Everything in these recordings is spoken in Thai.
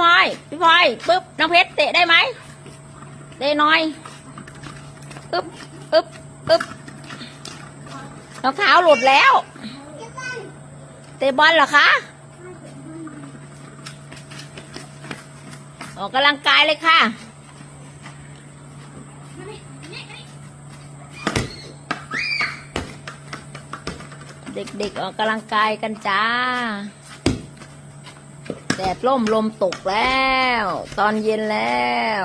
พลอย พี่พลอยปึ๊บน้องเพชรเตะได้ไหมเตะหน่อยปึ๊บปึ๊บปึ๊บรองเท้าหลุดแล้ว เตะบอลเหรอคะ ออกกำลังกายเลยค่ะ เด็กๆออกกำลังกายกันจ้า แดดร่มลมตกแล้ว ตอนเย็นแล้ว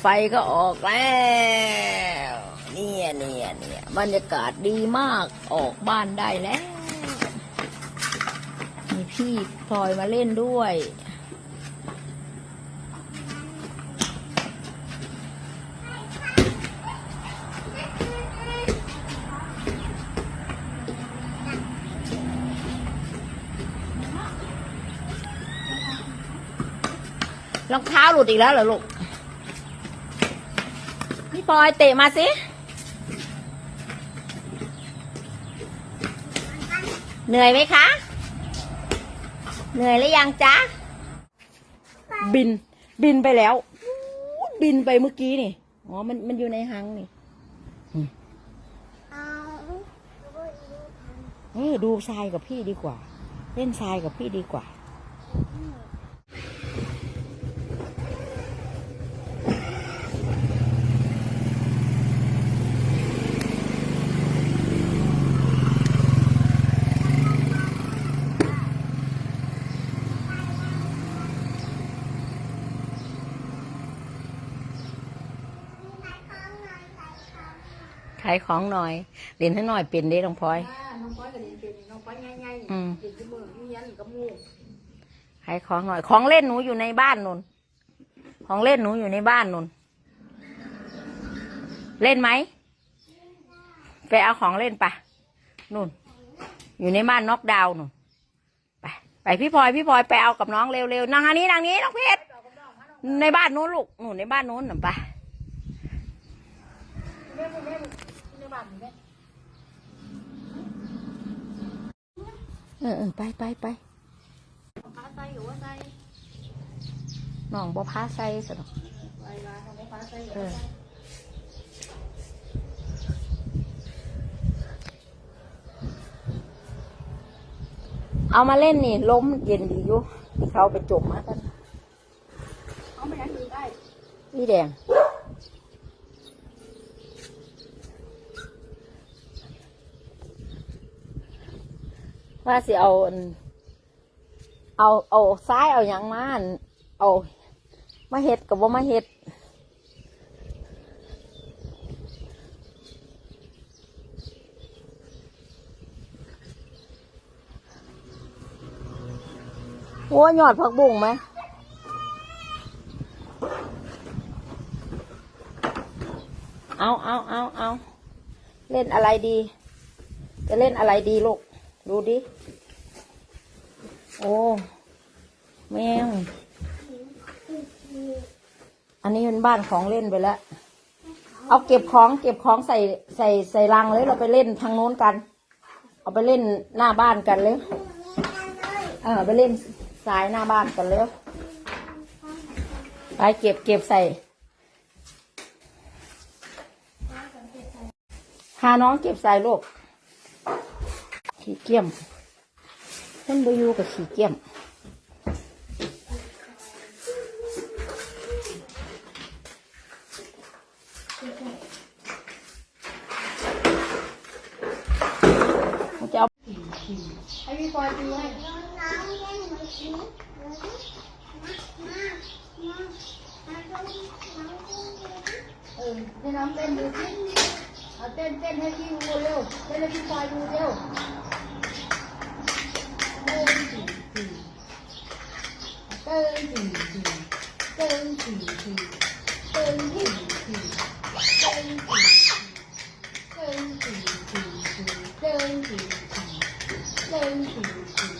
ไฟก็ออกแล้วเนี่ยเนี่ยเนี่ยบรรยากาศดีมากออกบ้านได้แล้ว มีพี่พลอยมาเล่นด้วย รองเท้าหลุดอีกแล้วเหรอลูก พี่ปอยเตะมาสิ เหนื่อยไหมคะ เหนื่อยหรือยังจ๊ะ บิน บินไปแล้ว บินไปเมื่อกี้นี่ อ๋อ มัน มันอยู่ในหังนี่เออดูทรายกับพี่ดีกว่า เล่นทรายกับพี่ดีกว่า ขายของหน่อยเรียนให้หน่อยเป็นได้น้องพลอยน้องป้อยก็เรียนเป็นน้องป้อยง่ายอืมๆเรียนที่มือมียันกับมูขายของหน่อย ของเล่นหนูอยู่ในบ้านนุ่นของเล่นหนูอยู่ในบ้านนุ่นเล่นไหมไปเอาของเล่นปะนุ่น อยู่ในบ้านน็อกดาวน์นุ่นไปไปพี่พลอยพี่พลอยไปเอากับน้องเร็วๆนางอันนี้นางนี้น้องเพชรในบ้านนู้นลูกหนูในบ้านนู้นหนูไปแม่แม่แม่ในบ้านแม่เออเออไปไปไปฟ้าใส่หรือว่าใส่น้องบ่พาใส่สนอกไว้ร้านของฟ้าใส่หรือเอว่าอ ใส่เอามาเล่นนี่ล้มเย็นดีอยู่ที่เขาไปจมมากันเอาไปยังดีได้ นี่แดง ว่าสิเอาเอาเอาซ้ายเอาหยังมานเอามาเห็ดกับว่ามาเห็ดโอ้ยยอดผักบุ้งไหมเอาเอาเอาเอาเล่นอะไรดี จะเล่นอะไรดีลูก ดูดิ โอ้ แมว อันนี้เป็นบ้านของเล่นไปแล้ว เอาเก็บของเก็บของใส่ใส่ใส่รังเลยเราไปเล่นทางโน้นกัน เอาไปเล่นหน้าบ้านกันเลยเออไปเล่นสายหน้าบ้านกันเลยไปเก็บเก็บใส่พาน้องเก็บใส่ลูก ขี้เกียมเพิ่นบอยู่กับขี้เกียมจะเอาให้พี่ปอยดูให้เออให้น้องเต้นดูสิเอาเต้นเต้นให้พี่ดูเร็วเต้นให้พี่ปอยดูเร็ว เต้นสี่สี่เต้นสี่สี่เต้นสี่สี่เต้นสี่เต้นสี่สี่เต้นสี่สี่เต้นสี่สี่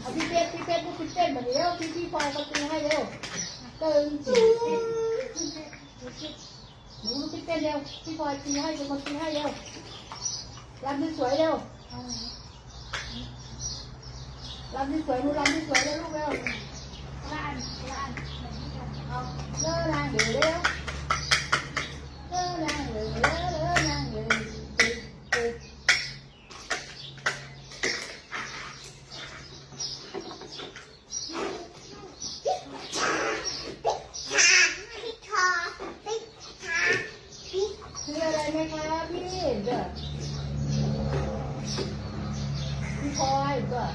เอาพี่เป็ดพี่เป็ดลูกพี่เต้นมาเร็วพี่พี่ปอยเขาตีให้เร็วเต้นสี่สี่หนูพี่เต้นเร็วพี่ปอยตีให้จะมาตีให้เร็วรำที่สวยเร็ว รำที่สวยหนูรำที่สวยเร็วลูกเร็ว ละอันละอันเอาเลอะนางเดือเร็วเลอะนางเดือเลอะเลอะนางเดือตึ๊ดตึ๊ด คืออะไรไหมคะพี่เด้อพี่พลอยเด้อ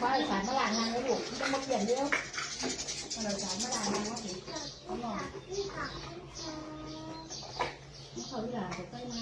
พลอยสารมาลางนางแล้วลูกต้องมาเปลี่ยนเร็วเราสารมาลางนางว่าสิเขาหน่อยเขาที่หลานจะใกล้ม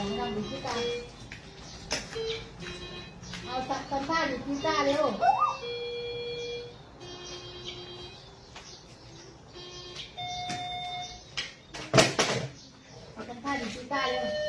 ของนำอยู่ที่ตาเอาตักสัมภาษณ์อยู่ที่ตาเร็วเอาสัมภาษณ์อยู่ที่ตาเร็ว